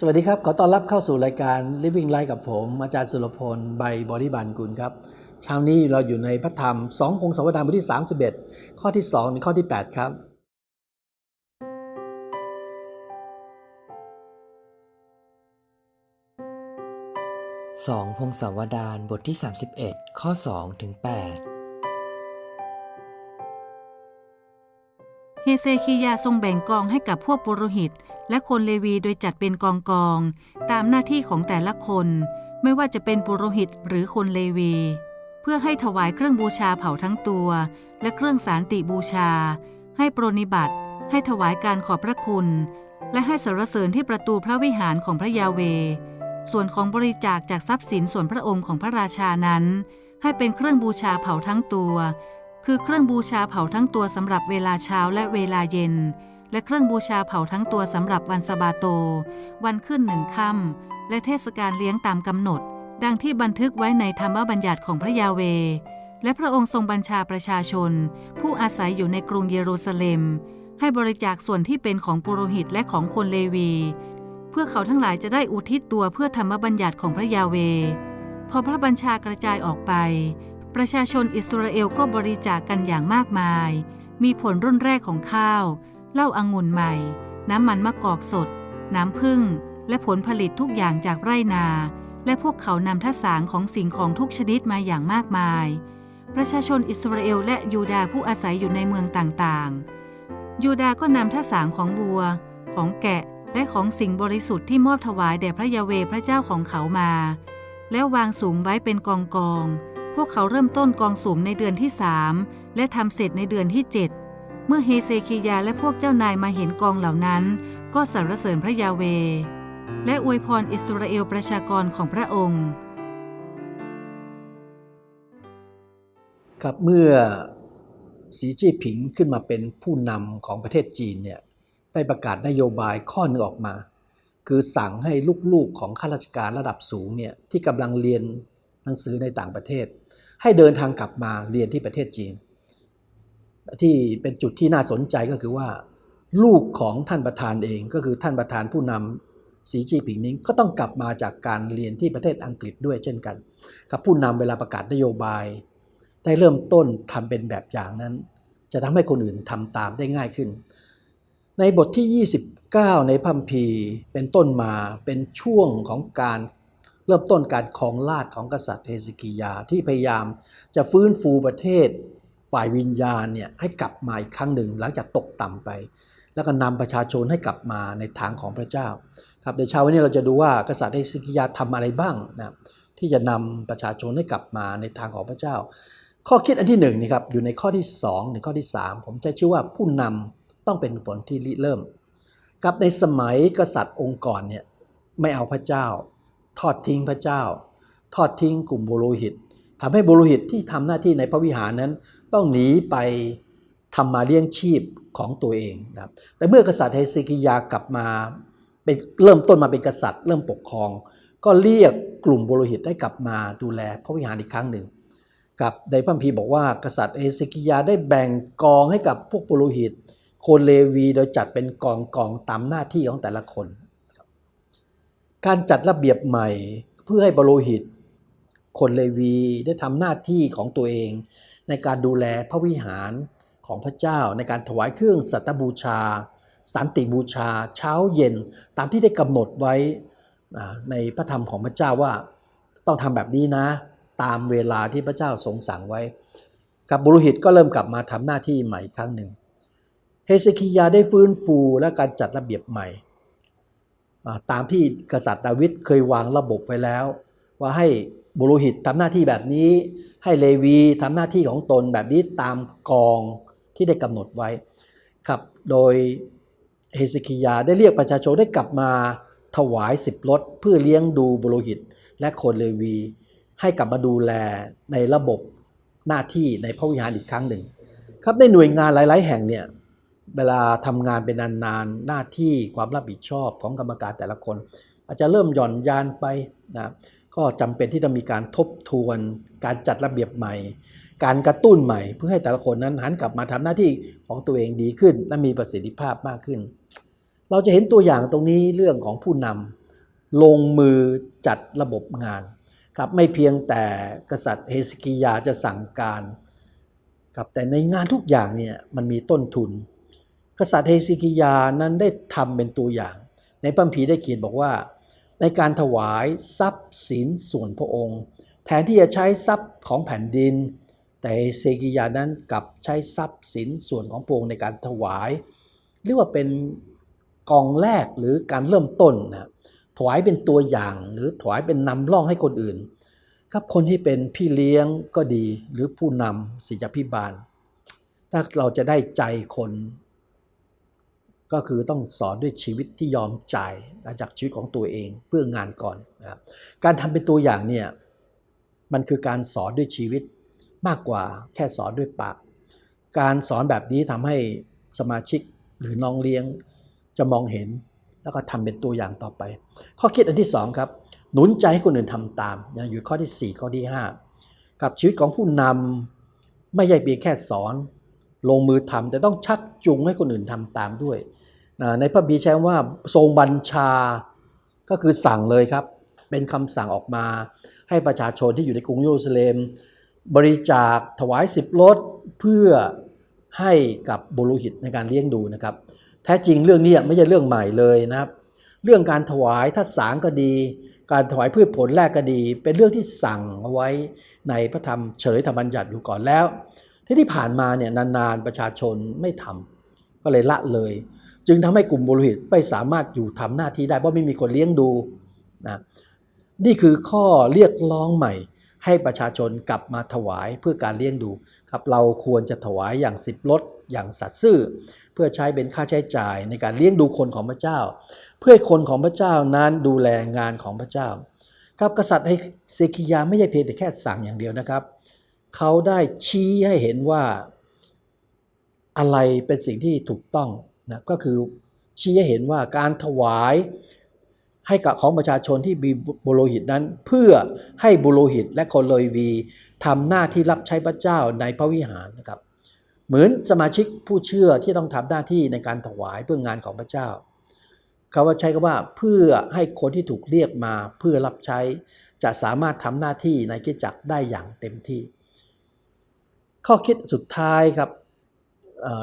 สวัสดีครับ ขอต้อนรับเข้าสู่รายการ Living Life กับผม อาจารย์สุรพล ใบบริบาลกุลครับ เช้านี้เราอยู่ในพระธรรม 2 พงศาวดารบทที่ 31 ข้อที่2ถึงข้อที่ 8 ครับ 2 พงศาวดารบทที่ 31 ข้อ2ถึง8เฮเซคียาทรงแบ่งกองให้กับพวกปุโรหิต และคนเลวีโดยจัดเป็นกองกอง ตามหน้าที่ของแต่ละคน ไม่ว่าจะเป็นปุโรหิตหรือคนเลวี เพื่อให้ถวายเครื่องบูชาเผาทั้งตัว และเครื่องสารติบูชา ให้ปรนนิบัติ ให้ถวายการขอบพระคุณ และให้สรรเสริญที่ประตูพระวิหารของพระยาเว ส่วนของบริจาคจากทรัพย์สินส่วนพระองค์ของพระราชานั้น ให้เป็นเครื่องบูชาเผาทั้งตัว คือเครื่องบูชาเผาทั้งตัวสำหรับเวลาเช้าและเวลาเย็น และเครื่องบูชาเผาทั้งตัวสำหรับวันสบาโต วันขึ้นหนึ่งค่ำและเทศกาลเลี้ยงตามกำหนด ดังที่บันทึกไว้ในธรรมบัญญัติของพระยาเว และพระองค์ทรงบัญชาประชาชน ผู้อาศัยอยู่ในกรุงเยรูซาเล็ม ให้บริจาคส่วนที่เป็นของปุโรหิตและของคนเลวี เพื่อเขาทั้งหลายจะได้อุทิศตัวเพื่อธรรมบัญญัติของพระยาเว พอพระบัญชากระจายออกไป ประชาชนอิสราเอลก็บริจาคกันอย่างมากมาย มีผลรุ่นแรกของข้าว เหล้าอางุ่นใหม่ น้ำมันมะกอกสด น้ำผึ้งและผลผลิตทุกอย่างจากไร่นา และพวกเขานำท่าสางของสิ่งของทุกชนิดมาอย่างมากมาย ประชาชนอิสราเอลและยูดาห์ผู้อาศัยอยู่ในเมืองต่างๆ ยูดาห์ก็นำท่าสางของวัว ของแกะและของสิ่งบริสุทธิ์ที่มอบถวายแด่พระยาเวพระเจ้าของเขามา แล้ววางสุมไว้เป็นกองกองพวกเขาเริ่มต้นกองสุมในเดือนที่สามและทำเสร็จในเดือนที่เจ็ด เมื่อเฮเซคียาและพวกเจ้านายมาเห็นกองเหล่านั้น ก็สรรเสริญพระยาเว และอวยพรอิสราเอลประชากรของพระองค์ครับเมื่อสีจิ้ผิงขึ้นมาเป็นผู้นำของประเทศจีนเนี่ยได้ประกาศนโยบายข้อหนึ่งออกมา คือสั่งให้ลูกๆของข้าราชการระดับสูงเนี่ยที่กำลังเรียนหนังสือในต่างประเทศ ให้เดินทางกลับมาเรียนที่ประเทศจีน ที่เป็นจุดที่น่าสนใจก็คือว่า ลูกของท่านประธานเองก็คือท่านประธานผู้นำสีจิ้นผิงนี้ก็ต้องกลับมาจากการเรียนที่ประเทศอังกฤษด้วยเช่นกันครับผู้นำเวลาประกาศนโยบาย ได้เริ่มต้นทำเป็นแบบอย่างนั้น จะทำให้คนอื่นทำตามได้ง่ายขึ้น ในบทที่ 29 ในพัมพีเป็นต้นมาเป็นช่วงของการเริ่มต้นการครองราชของกษัตริย์เฮซิกิยาที่พยายามจะฟื้นฟูประเทศ ฝ่ายวิญญาณเนี่ยให้กลับมาอีกครั้งหนึ่งหลังจากตกต่ำไป แล้วก็นำประชาชนให้กลับมาในทางของพระเจ้า ครับในเช้าวันนี้เราจะดูว่ากษัตริย์เฮซิกิยาทำอะไรบ้างนะที่จะนำประชาชนให้กลับมาในทางของพระเจ้า ข้อคิดอันที่หนึ่งนี่ครับอยู่ในข้อที่2ถึงข้อที่ 3 ผมจะชื่อว่าผู้นำต้องเป็นผลที่ริเริ่ม กับในสมัยกษัตริย์องค์ก่อนเนี่ยไม่เอาพระเจ้า ทอดทิ้งพระเจ้า ทอดทิ้งกลุ่มบุโรหิต ทำให้บุรหิตที่ทำหน้าที่ในพระวิหารนั้น ต้องหนีไปทำมาเลี้ยงชีพของตัวเองนะครับแต่เมื่อกษัตริย์เฮเซกิยากลับมาเป็นเริ่มต้นมาเป็นกษัตริย์ เริ่มปกครอง ก็เรียกกลุ่มบุรหิตให้กลับมาดูแลพระวิหารอีกครั้งหนึ่งกับในพระคัมภีบอกว่ากษัตริย์เอเซกิยาได้แบ่งกองให้กับพวกปุโรหิต คนเลวีโดยจัดเป็นกองกองตามหน้าที่ของแต่ละคน การจัดระเบียบใหม่เพื่อให้ปุโรหิต คนเลวีได้ทำหน้าที่ของตัวเอง ในการดูแลพระวิหารของพระเจ้าในการถวายเครื่องสัตบูชา สันติบูชา เช้าเย็น ตามที่ได้กำหนดไว้ในพระธรรมของพระเจ้าว่าต้องทำแบบนี้นะ ตามเวลาที่พระเจ้าทรงสั่งไว้กับบุรุหิตก็เริ่มกลับมาทำหน้าที่ใหม่อีกครั้งหนึ่งเฮเซคิยาได้ฟื้นฟูและการจัดระเบียบใหม่ ตามที่กษัตริย์ดาวิดเคยวางระบบไว้แล้ว ว่าให้บุรุหิตทำหน้าที่แบบนี้ ให้เลวีทำหน้าที่ของตนแบบนี้ตามกองที่ได้กำหนดไว้ครับโดยเฮเซคิยาได้เรียกประชาชนได้กลับมาถวายสิบรถเพื่อเลี้ยงดูบุรุหิตและคนเลวี ให้กลับมาดูแลในระบบหน้าที่ในพระวิหารอีกครั้งหนึ่ง ครับในหน่วยงานหลาย ๆ แห่งเนี่ยเวลาทำงานเป็นนานๆหน้าที่ความรับผิดชอบของกรรมการแต่ละคน อาจจะเริ่มหย่อนยานไปนะ ก็จำเป็นที่จะมีการทบทวน การจัดระเบียบใหม่ การกระตุ้นใหม่ เพื่อให้แต่ละคนนั้นหันกลับมาทำหน้าที่ของตัวเองดีขึ้น และมีประสิทธิภาพมากขึ้น เราจะเห็นตัวอย่างตรงนี้เรื่องของผู้นลงมือจัดระบบงานครับไม่เพียงแต่กษัตริย์เฮสกิยาจะสั่งการครับแต่ในงานทุกอย่างเนี่ยมันมีต้นทุน กษัตริย์เฮสกิยานั้นได้ทำเป็นตัวอย่าง ในพัมพีได้เขียนบอกว่า ในการถวายทรัพย์สินส่วนพระองค์ แทนที่จะใช้ทรัพย์ของแผ่นดิน แต่เซกิยานั้นกลับใช้ทรัพย์สินส่วนของพระองค์ในการถวายเรียกว่าเป็นกองแรกหรือการเริ่มต้นนะถวายเป็นตัวอย่างหรือถวายเป็นนำร่องให้คนอื่นครับคนที่เป็นพี่เลี้ยงก็ดีหรือผู้นำศิษยพิบาล ถ้าเราจะได้ใจคน ก็คือต้องสอนด้วยชีวิตที่ยอมจ่ายจากชีวิตของตัวเองเพื่องานก่อนนะการทำเป็นตัวอย่างเนี่ยมันคือการสอนด้วยชีวิตมากกว่าแค่สอนด้วยปาก การสอนแบบนี้ทำให้สมาชิกหรือน้องเลี้ยงจะมองเห็นแล้วก็ทำเป็นตัวอย่างต่อไป ข้อคิดอันที่สองครับ หนุนใจให้คนอื่นทำตามอยู่ข้อที่ 4 ข้อที่5กับชีวิตของผู้นำไม่ใช่เพียงแค่สอน ลงมือทำแต่ต้องชักจูงให้คนอื่นทำตามด้วยนะในพระบีใช้ว่าทรงบัญชาก็คือสั่งเลยครับ เป็นคำสั่งออกมา ให้ประชาชนที่อยู่ในกรุงเยรูซาเล็ม บริจาคถวายสิบรถเพื่อให้กับบุรุหิตในการเลี้ยงดูนะครับ แท้จริงเรื่องนี้ไม่ใช่เรื่องใหม่เลยนะครับเรื่องการถวายทัศสางก็ดี การถวายพืชผลแรกก็ดี เป็นเรื่องที่สั่งเอาไว้ในพระธรรมเฉลยธรรมบัญญัติอยู่ก่อนแล้ว ที่ที่ผ่านมาเนี่ยนานๆประชาชนไม่ทำก็เลยละเลย จึงทำให้กลุ่มบุรุหิตไม่สามารถอยู่ทำหน้าที่ได้เพราะไม่มีคนเลี้ยงดูนะนี่คือข้อเรียกร้องใหม่ ให้ประชาชนกลับมาถวายเพื่อการเลี้ยงดูครับเราควรจะถวายอย่างสิบลดอย่างสัตย์ซื่อ เพื่อใช้เป็นค่าใช้จ่ายในการเลี้ยงดูคนของพระเจ้า เพื่อคนของพระเจ้านั้นดูแลงานของพระเจ้า ครับกษัตริย์เซกิยาไม่ใช่เพียงแต่แค่สั่งอย่างเดียวนะครับ เขาได้ชี้ให้เห็นว่าอะไรเป็นสิ่งที่ถูกต้องนะก็คือชี้ให้เห็นว่าการถวายให้กับของประชาชนที่มีบุโรหิตนั้น เพื่อให้บุโรหิตและคนเลวีทำหน้าที่รับใช้พระเจ้าในพระวิหารนะครับ เหมือนสมาชิกผู้เชื่อที่ต้องทำหน้าที่ในการถวายเพื่องานของพระเจ้าเขาว่าใช้คำว่าเพื่อให้คนที่ถูกเรียกมาเพื่อรับใช้ จะสามารถทำหน้าที่ในกิจจักรได้อย่างเต็มที่ ข้อคิดสุดท้ายครับ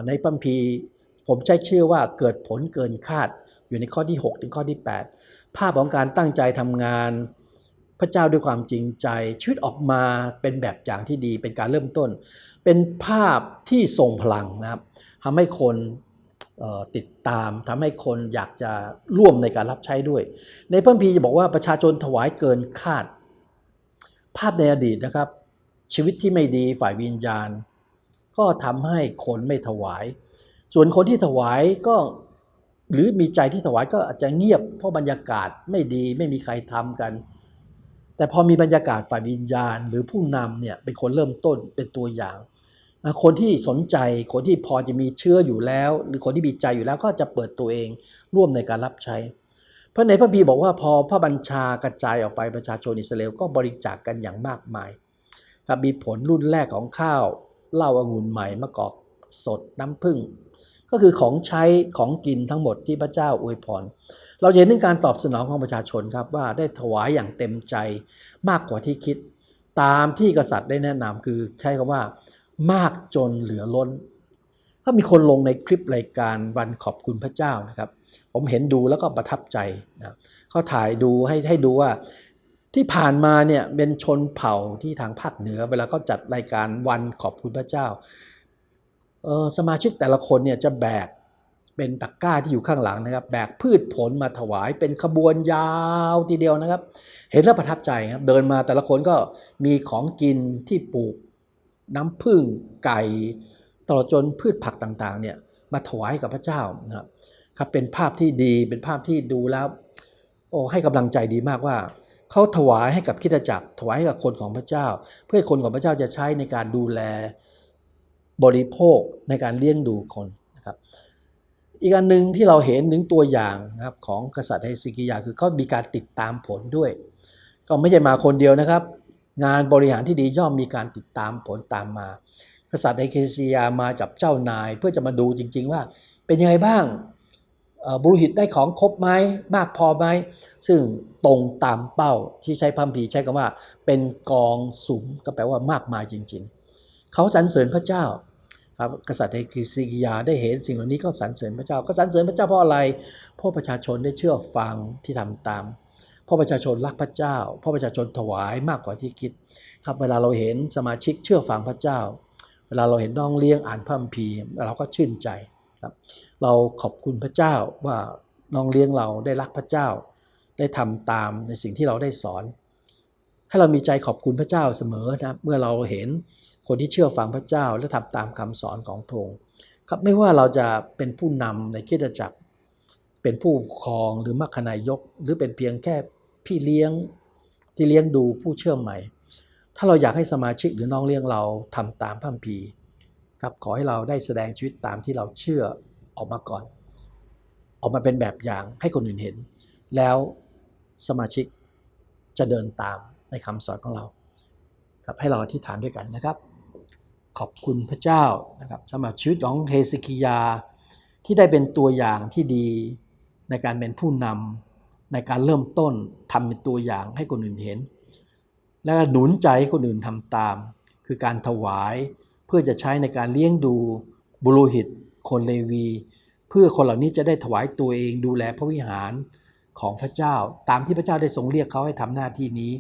ในปัมพีผมใช้ชื่อว่าเกิดผลเกินคาดอยู่ในข้อที่ 6 ถึงข้อที่ 8 ภาพของการตั้งใจทำงาน พระเจ้าด้วยความจริงใจชีวิตออกมาเป็นแบบอย่างที่ดีเป็นการเริ่มต้น เป็นภาพที่ทรงพลังนะครับทำให้คนติดตามทำให้คนอยากจะร่วมในการรับใช้ด้วย ในพระคัมภีจะบอกว่าประชาชนถวายเกินคาด ภาพในอดีตนะครับ ชีวิตที่ไม่ดีฝ่ายวิญญาณ ก็ทำให้คนไม่ถวาย ส่วนคนที่ถวายก็หรือมีใจที่ถวายก็อาจจะเงียบเพราะบรรยากาศไม่ดีไม่มีใครทำกัน แต่พอมีบรรยากาศฝ่ายวิญญาณ หรือผู้นำเนี่ยเป็นคนเริ่มต้นเป็นตัวอย่างคนที่สนใจคนที่พอจะมีเชื่ออยู่แล้ว หรือคนที่มีใจอยู่แล้วก็จะเปิดตัวเองร่วมในการรับใช้เพราะในพระบีบอกว่าพอพระบัญชากระจายออกไปประชาชนอิสราเอลก็บริจาคกกันอย่างมากมาย กับมีผลรุ่นแรกของข้าวเหล้าองุ่นใหม่มะกอกสดน้ำผึ้งก็คือของใช้ของกินทั้งหมดที่พระเจ้าอวยพร เราเห็นถึงการตอบสนองของประชาชนครับว่าได้ถวายอย่างเต็มใจมากกว่าที่คิด ตามที่กษัตริย์ได้แนะนำคือใช้คำว่ามากจนเหลือล้น ถ้ามีคนลงในคลิปรายการวันขอบคุณพระเจ้านะครับ ผมเห็นดูแล้วก็ประทับใจนะเขาถ่ายดูให้ให้ดูว่า ที่ผ่านมาเนี่ยเป็นชนเผ่าที่ทางภาคเหนือ เวลาเขาจัดรายการวันขอบคุณพระเจ้าสมาชิกแต่ละคนเนี่ยจะแบกเป็นตะกก้าที่อยู่ข้างหลังนะครับ แบกพืชผลมาถวายเป็นขบวนยาวทีเดียวนะครับ เห็นแล้วประทับใจครับเดินมาแต่ละคนก็มีของกินที่ปลูกน้ำผึ้งไก่ตลอดจนพืชผักต่างๆเนี่ยมาถวายกับพระเจ้านะครับครับเป็นภาพที่ดีเป็นภาพที่ดูแล้วโอ้ให้กำลังใจดีมากว่า เขาถวายให้กับคิดจักรถวายให้กับคนของพระเจ้า เพื่อคนของพระเจ้าจะใช้ในการดูแลบริโภคในการเลี้ยงดูคนนะครับอีกอันหนึ่งที่เราเห็นถึงตัวอย่างนะครับของกษัตริย์เฮซิกิยาคือเขามีการติดตามผลด้วย ก็ไม่ใช่มาคนเดียวนะครับ งานบริหารที่ดีย่อมมีการติดตามผลตามมา กษัตริย์เฮซิกิยามาจับเจ้านาย เพื่อจะมาดูจริง ๆ ว่าเป็นยังไงบ้าง บุรุหิตได้ของครบไหมมากพอไหมซึ่งตรงตามเป้าที่ใช้พัมพีใช้คำว่า เป็นกองสุมก็แปลว่ามากมายจริง ๆ เขาสรรเสริญพระเจ้าครับกษัตริย์เฮกิซิกิยาได้เห็นสิ่งเหล่านี้ก็สรรเสริญพระเจ้า ก็สรรเสริญพระเจ้าเพราะอะไรเพราะประชาชนได้เชื่อฟังที่ทำตามเพราะประชาชนรักพระเจ้าเพราะประชาชนถวายมากกว่าที่คิด ครับเวลาเราเห็นสมาชิกเชื่อฟังพระเจ้า เวลาเราเห็นน้องเลี้ยงอ่านพระคัมภีร์เราก็ชื่นใจ ครับ เราขอบคุณพระเจ้าว่าน้องเลี้ยงเราได้รักพระเจ้า ได้ทำตามในสิ่งที่เราได้สอน ให้เรามีใจขอบคุณพระเจ้าเสมอนะครับเมื่อเราเห็นคนที่เชื่อฟังพระเจ้าและทำตามคำสอนของพระองค์ครับไม่ว่าเราจะเป็นผู้นำในคิดจักร เป็นผู้ปกครองหรือมัคคณายก หรือเป็นเพียงแค่พี่เลี้ยงที่เลี้ยงดูผู้เชื่อใหม่ ถ้าเราอยากให้สมาชิกหรือน้องเลี้ยงเราทำตามพระคัมภีร์ ครับขอให้เราได้แสดงชีวิตตามที่เราเชื่อออกมาก่อน ออกมาเป็นแบบอย่างให้คนอื่นเห็น แล้วสมาชิกจะเดินตามในคำสอนของเราครับให้เราอธิษฐานด้วยกันนะครับ ขอบคุณพระเจ้านะครับสำหรับชีวิตของเฮสกิยา ที่ได้เป็นตัวอย่างที่ดีในการเป็นผู้นำในการเริ่มต้นทำเป็นตัวอย่างให้คนอื่นเห็น และหนุนใจให้คนอื่นทำตาม คือการถวาย เพื่อจะใช้ในการเลี้ยงดูบุรุหิตคนเลวี เพื่อคนเหล่านี้จะได้ถวายตัวเองดูแลพระวิหารของพระเจ้า ตามที่พระเจ้าได้ทรงเรียกเขาให้ทำหน้าที่นี้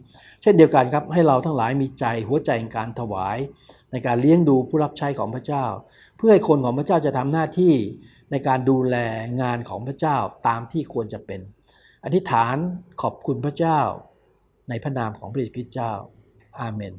เช่นเดียวกันครับให้เราทั้งหลายมีใจหัวใจแห่งการถวาย ในการเลี้ยงดูผู้รับใช้ของพระเจ้า เพื่อให้คนของพระเจ้าจะทำหน้าที่ในการดูแลงานของพระเจ้าตามที่ควรจะเป็น อธิษฐานขอบคุณพระเจ้า ในพระนามของพระเยซูคริสต์เจ้า อาเมน